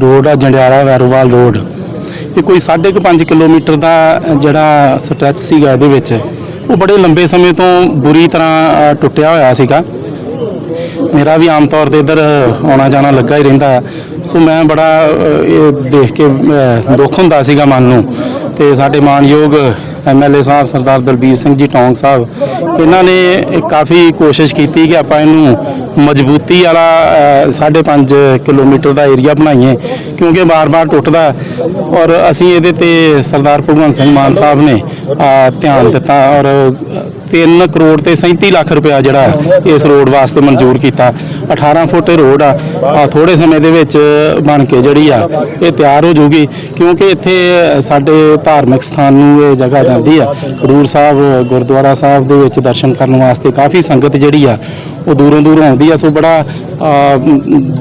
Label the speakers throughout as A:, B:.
A: Road ਆ, Jandiala Vairowal road. ਇਹ ਕੋਈ 5.5 ਕਿਲੋਮੀਟਰ ਦਾ ਜਿਹੜਾ ਸਟ੍ਰੈਚ ਸੀਗਾ ਇਹਦੇ ਵਿੱਚ। ਉਹ ਬੜੇ ਲੰਬੇ ਸਮੇਂ ਤੋਂ ਬੁਰੀ ਤਰ੍ਹਾਂ ਟੁੱਟਿਆ ਹੋਇਆ ਸੀਗਾ। ਮੇਰਾ ਵੀ ਆਮ ਤੌਰ ਤੇ ਇੱਧਰ ਆਉਣਾ ਜਾਣਾ ਲੱਗਾ ਹੀ ਰਹਿੰਦਾ। ਸੋ ਮੈਂ ਬੜਾ ਇਹ ਦੇਖ ਕੇ ਦੁੱਖ ਹੁੰਦਾ ਸੀਗਾ ਮਨ ਨੂੰ। ਤੇ ਸਾਡੇ ਮਾਨਯੋਗ ਐਮਐਲਏ ਸਾਹਿਬ ਸਰਦਾਰ ਦਲਬੀਰ ਸਿੰਘ ਜੀ ਟੌਂਗ ਸਾਹਿਬ, ਇਹਨਾਂ ਨੇ ਕਾਫੀ ਕੋਸ਼ਿਸ਼ ਕੀਤੀ ਕਿ ਆਪਾਂ ਇਹਨੂੰ ਮਜ਼ਬੂਤੀ ਵਾਲਾ 5.5 ਕਿਲੋਮੀਟਰ ਦਾ ਏਰੀਆ ਬਣਾਈਏ, ਕਿਉਂਕਿ ਬਾਰ-ਬਾਰ ਟੁੱਟਦਾ ਔਰ ਅਸੀਂ ਇਹਦੇ ਤੇ ਸਰਦਾਰ ਭਗਵੰਤ ਸਿੰਘ ਮਾਨ ਸਾਹਿਬ ਨੇ ਧਿਆਨ ਦਿੱਤਾ ਔਰ 3 ਕਰੋੜ ਤੇ 37 ਲੱਖ ਰੁਪਇਆ ਜਿਹੜਾ ਇਸ ਰੋਡ ਵਾਸਤੇ ਮਨਜ਼ੂਰ ਕੀਤਾ। 18 ਫੁੱਟ ਇਹ ਰੋਡ ਆ ਆ ਥੋੜੇ ਸਮੇਂ ਦੇ ਵਿੱਚ ਬਣ ਕੇ ਜਿਹੜੀ ਆ, ਇਹ ਤਿਆਰ ਹੋ ਜਾਊਗੀ ਕਿਉਂਕਿ ਇੱਥੇ ਸਾਡੇ ਧਾਰਮਿਕ ਸਥਾਨ ਨੂੰ ਇਹ ਜਗ੍ਹਾ ਜਾਂਦੀ ਆ। ਖਡੂਰ ਸਾਹਿਬ, ਗੁਰਦੁਆਰਾ ਸਾਹਿਬ ਦੇ ਵਿੱਚ ਦਰਸ਼ਨ ਕਰਨ ਵਾਸਤੇ ਕਾਫੀ ਸੰਗਤ ਜਿਹੜੀ ਆ, ਉਹ ਦੂਰੋਂ ਦੂਰੋਂ ਆਉਂਦੀ ਆ। ਸੋ ਬੜਾ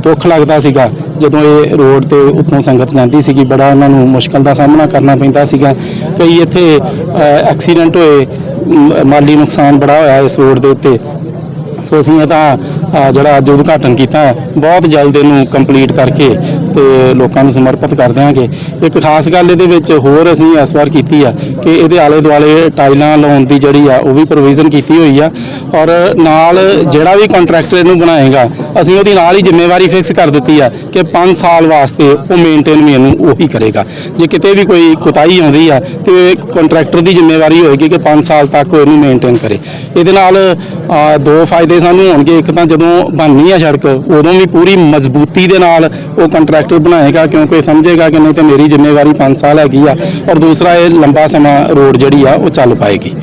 A: ਦੁੱਖ ਲੱਗਦਾ ਸੀਗਾ ਜਦੋਂ ਇਹ ਰੋਡ ਤੇ ਉੱਥੋਂ ਸੰਗਤ ਜਾਂਦੀ ਸੀਗੀ। ਬੜਾ ਉਹਨਾਂ ਨੂੰ ਮੁਸ਼ਕਲ ਦਾ ਸਾਹਮਣਾ ਕਰਨਾ ਪੈਂਦਾ ਸੀਗਾ। ਕਈ ਇੱਥੇ ਐਕਸੀਡੈਂਟ ਹੋਏ ਮਾਲੀ ਨੁਕਸਾਨ ਬੜਾ ਹੋਇਆ ਇਸ ਰੋਡ ਦੇ ਉੱਤੇ। ਸੋ ਅਸੀਂ ਇਹ ਤਾਂ ਜਿਹੜਾ ਅੱਜ ਉਦਘਾਟਨ ਕੀਤਾ, ਬਹੁਤ ਜਲਦ ਇਹਨੂੰ ਕੰਪਲੀਟ ਕਰਕੇ ਤੇ ਲੋਕਾਂ ਨੂੰ ਸਮਰਪਿਤ ਕਰ ਦਿਆਂਗੇ। ਇੱਕ ਖਾਸ ਗੱਲ ਇਹਦੇ ਵਿੱਚ ਹੋਰ ਅਸੀਂ ਇਸ ਵਾਰ ਕੀਤੀ ਆ ਕਿ ਇਹਦੇ ਆਲੇ ਦੁਆਲੇ ਟਾਈਲਾਂ ਲਾਉਣ ਦੀ ਜਿਹੜੀ ਆ, ਉਹ ਵੀ ਪ੍ਰੋਵੀਜ਼ਨ ਕੀਤੀ ਹੋਈ ਆ। ਔਰ ਨਾਲ ਜਿਹੜਾ ਵੀ ਕੰਟਰੈਕਟਰ ਇਹਨੂੰ ਬਣਾਏਗਾ, ਅਸੀਂ ਉਹਦੀ ਨਾਲ ਹੀ ਜ਼ਿੰਮੇਵਾਰੀ ਫਿਕਸ ਕਰ ਦਿੱਤੀ ਆ ਕਿ 5 ਸਾਲ ਵਾਸਤੇ ਉਹ ਮੇਨਟੇਨ ਵੀ ਇਹਨੂੰ ਉਹੀ ਕਰੇਗਾ। ਜੇ ਕਿਤੇ ਵੀ ਕੋਈ ਕੁਤਾਹੀ ਆਉਂਦੀ ਆ, ਤੇ ਕੰਟਰੈਕਟਰ ਦੀ ਜ਼ਿੰਮੇਵਾਰੀ ਹੋਏਗੀ ਕਿ 5 ਸਾਲ ਤੱਕ ਉਹ ਇਹਨੂੰ ਮੇਨਟੇਨ ਕਰੇ। ਇਹਦੇ ਨਾਲ ਦੋ ਫਾਇਦੇ ਸਾਨੂੰ ਹੋਣਗੇ। ਇੱਕ ਤਾਂ ਜਦੋਂ ਬਣਨੀ ਆ ਸੜਕ, ਉਦੋਂ ਵੀ ਪੂਰੀ ਮਜ਼ਬੂਤੀ ਦੇ ਨਾਲ ਉਹ ਕੰਟਰੈਕਟਰ ਬਣਾਏਗਾ ਕਿਉਂਕਿ ਸਮਝੇਗਾ ਕਿ ਨਹੀਂ ਤੇ ਮੇਰੀ ਜ਼ਿੰਮੇਵਾਰੀ 5 ਸਾਲ ਹੈਗੀ ਆ ਔਰ ਦੂਸਰਾ ਇਹ ਲੰਬਾ ਸਮਾਂ ਰੋਡ ਜਿਹੜੀ ਆ ਉਹ ਚੱਲ ਪਾਏਗੀ।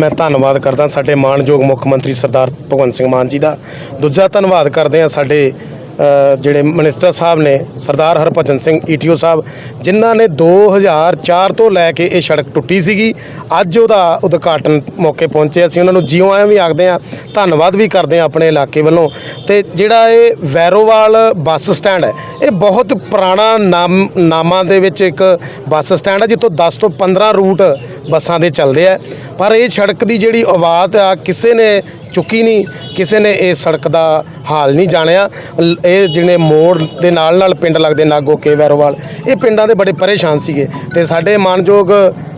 B: ਮੈਂ ਧੰਨਵਾਦ ਕਰਦਾ ਸਾਡੇ ਮਾਣਯੋਗ ਮੁੱਖ ਮੰਤਰੀ ਸਰਦਾਰ ਭਗਵੰਤ ਸਿੰਘ ਮਾਨ ਜੀ ਦਾ। ਦੂਜਾ ਧੰਨਵਾਦ ਕਰਦੇ ਹਾਂ ਸਾਡੇ ਜਿਹੜੇ ਮਿਨਿਸਟਰ ਸਾਹਿਬ ਨੇ ਸਰਦਾਰ ਹਰਭਜਨ ਸਿੰਘ ਈਟੀਓ ਸਾਹਿਬ, ਜਿਨ੍ਹਾਂ ਨੇ 2004 ਤੋਂ ਲੈ ਕੇ ਇਹ ਸੜਕ ਟੁੱਟੀ ਸੀਗੀ, ਅੱਜ ਉਹਦਾ ਉਦਘਾਟਨ ਮੌਕੇ ਪਹੁੰਚੇ। ਅਸੀਂ ਉਹਨਾਂ ਨੂੰ ਜਿਉਂ ਆਇਆਂ ਵੀ ਆਖਦੇ ਹਾਂ, ਧੰਨਵਾਦ ਵੀ ਕਰਦੇ ਹਾਂ ਆਪਣੇ ਇਲਾਕੇ ਵੱਲੋਂ। ਤੇ ਜਿਹੜਾ ਇਹ ਵੈਰੋਵਾਲ ਬੱਸ ਸਟੈਂਡ ਹੈ, ਇਹ ਬਹੁਤ ਪੁਰਾਣਾ ਨਾਮ, ਨਾਮਾਂ ਦੇ ਵਿੱਚ ਇੱਕ ਬੱਸ ਸਟੈਂਡ ਹੈ, ਜਿੱਥੋਂ 10 ਤੋਂ 15 ਰੂਟ ਬੱਸਾਂ ਦੇ ਚੱਲਦੇ ਆ। ਪਰ ਇਹ ਸੜਕ ਦੀ ਜਿਹੜੀ ਆਵਾਜ਼ ਆ, ਕਿਸੇ ਨੇ ਚੁੱਕੀ ਨਹੀਂ ਕਿਸੇ ਨੇ ਇਹ ਸੜਕ ਦਾ ਹਾਲ ਨਹੀਂ ਜਾਣਿਆ। ਲ- ਇਹ ਜਿਹੜੇ ਮੋੜ ਦੇ ਨਾਲ ਨਾਲ ਪਿੰਡ ਲੱਗਦੇ ਨਾਗੋ ਕੇ ਵੈਰੋਵਾਲ ਇਹ ਪਿੰਡਾਂ ਦੇ ਬੜੇ ਪਰੇਸ਼ਾਨ ਸੀਗੇ। ਤੇ ਸਾਡੇ ਮਾਨਯੋਗ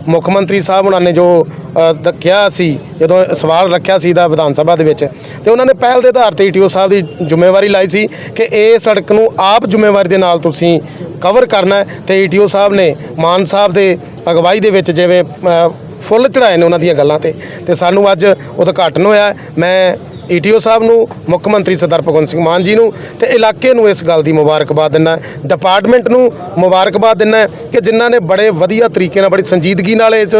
B: ਮੁੱਖ ਮੰਤਰੀ ਸਾਹਿਬ ਉਹਨਾਂ ਨੇ ਜੋ ਅ, ਦ- ਕਿਹਾ ਸੀ ਜਦੋਂ ਸਵਾਲ ਰੱਖਿਆ ਸੀ ਦਾ ਵਿਧਾਨ ਸਭਾ ਦੇ ਵਿੱਚ ਤੇ ਉਹਨਾਂ ਨੇ ਪਹਿਲ ਦੇ ਆਧਾਰ ਤੇ ਈਟੀਓ ਸਾਹਿਬ ਦੀ ਜ਼ਿੰਮੇਵਾਰੀ ਲਾਈ ਸੀ ਕਿ ਇਹ ਸੜਕ ਨੂੰ ਆਪ ਜ਼ਿੰਮੇਵਾਰੀ ਦੇ ਨਾਲ ਤੁਸੀਂ ਕਵਰ ਕਰਨਾ ਹੈ। ਤੇ ਈਟੀਓ ਸਾਹਿਬ ਨੇ ਮਾਨ ਸਾਹਿਬ ਦੇ ਅਗਵਾਈ ਦੇ ਵਿੱਚ ਜਿਵੇਂ ਅ, ਫੁੱਲ ਚੜਾਏ ਨੇ ਉਹਨਾਂ ਦੀਆਂ ਗੱਲਾਂ ਤੇ। ਤੇ ਸਾਨੂੰ ਅੱਜ ਉਦਘਾਟਨ ਹੋਇਆ। ਮੈਂ ਈਟੀਓ ਸਾਹਿਬ ਨੂੰ, ਮੁੱਖ ਮੰਤਰੀ ਸਰਦਾਰ ਭਗਵੰਤ ਸਿੰਘ ਮਾਨ ਜੀ ਨੂੰ ਤੇ ਇਲਾਕੇ ਨੂੰ ਇਸ ਗੱਲ ਦੀ ਮੁਬਾਰਕਬਾਦ ਦਿੰਦਾ ਡਿਪਾਰਟਮੈਂਟ ਨੂੰ ਮੁਬਾਰਕਬਾਦ ਦਿੰਦਾ ਕਿ ਜਿਨ੍ਹਾਂ ਨੇ ਬੜੇ ਵਧੀਆ ਤਰੀਕੇ ਨਾਲ, ਬੜੀ ਸੰਜੀਦਗੀ ਨਾਲ ਇਸ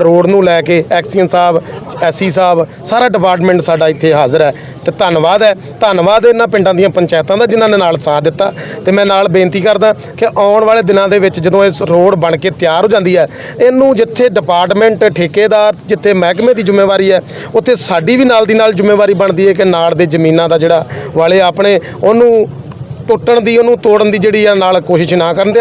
B: ਰੋਡ ਨੂੰ ਲੈ ਕੇ ਐਕਸੀਅਨ ਸਾਹਿਬ, ਐਸਸੀ ਸਾਹਿਬ, ਸਾਰਾ ਡਿਪਾਰਟਮੈਂਟ ਸਾਡਾ ਇੱਥੇ ਹਾਜ਼ਰ ਹੈ ਤੇ ਧੰਨਵਾਦ ਹੈ। ਧੰਨਵਾਦ ਇਹਨਾਂ ਪਿੰਡਾਂ ਦੀਆਂ ਪੰਚਾਇਤਾਂ ਦਾ ਜਿਨ੍ਹਾਂ ਨੇ ਨਾਲ ਸਾਥ ਦਿੱਤਾ ਤੇ ਮੈਂ ਨਾਲ ਬੇਨਤੀ ਕਰਦਾ ਕਿ ਆਉਣ ਵਾਲੇ ਦਿਨਾਂ ਦੇ ਵਿੱਚ ਜਦੋਂ ਇਸ ਰੋਡ ਬਣ ਕੇ ਤਿਆਰ ਹੋ ਜਾਂਦੀ ਹੈ, ਇਹਨੂੰ ਜਿੱਥੇ ਡਿਪਾਰਟਮੈਂਟ ਠੇਕੇਦਾਰ, ਜਿੱਥੇ ਮਹਿਕਮੇ ਦੀ ਜ਼ਿੰਮੇਵਾਰੀ ਹੈ, ਉੱਥੇ ਸਾਡੀ ਵੀ ਨਾਲ ਦੀ ਨਾਲ ਜ਼ਿੰਮੇਵਾਰੀ ਬਣਦੀ ਹੈ ਕਿ ਨਾੜ ਦੇ ਜ਼ਮੀਨਾਂ ਦਾ ਜਿਹੜਾ ਵਾਲੇ ਆਪਣੇ ਉਹਨੂੰ ਟੁੱਟਣ ਦੀ, ਉਹਨੂੰ ਤੋੜਨ ਦੀ ਜਿਹੜੀ ਆ ਨਾਲ ਕੋਸ਼ਿਸ਼ ਨਾ ਕਰਨ। ਦੇ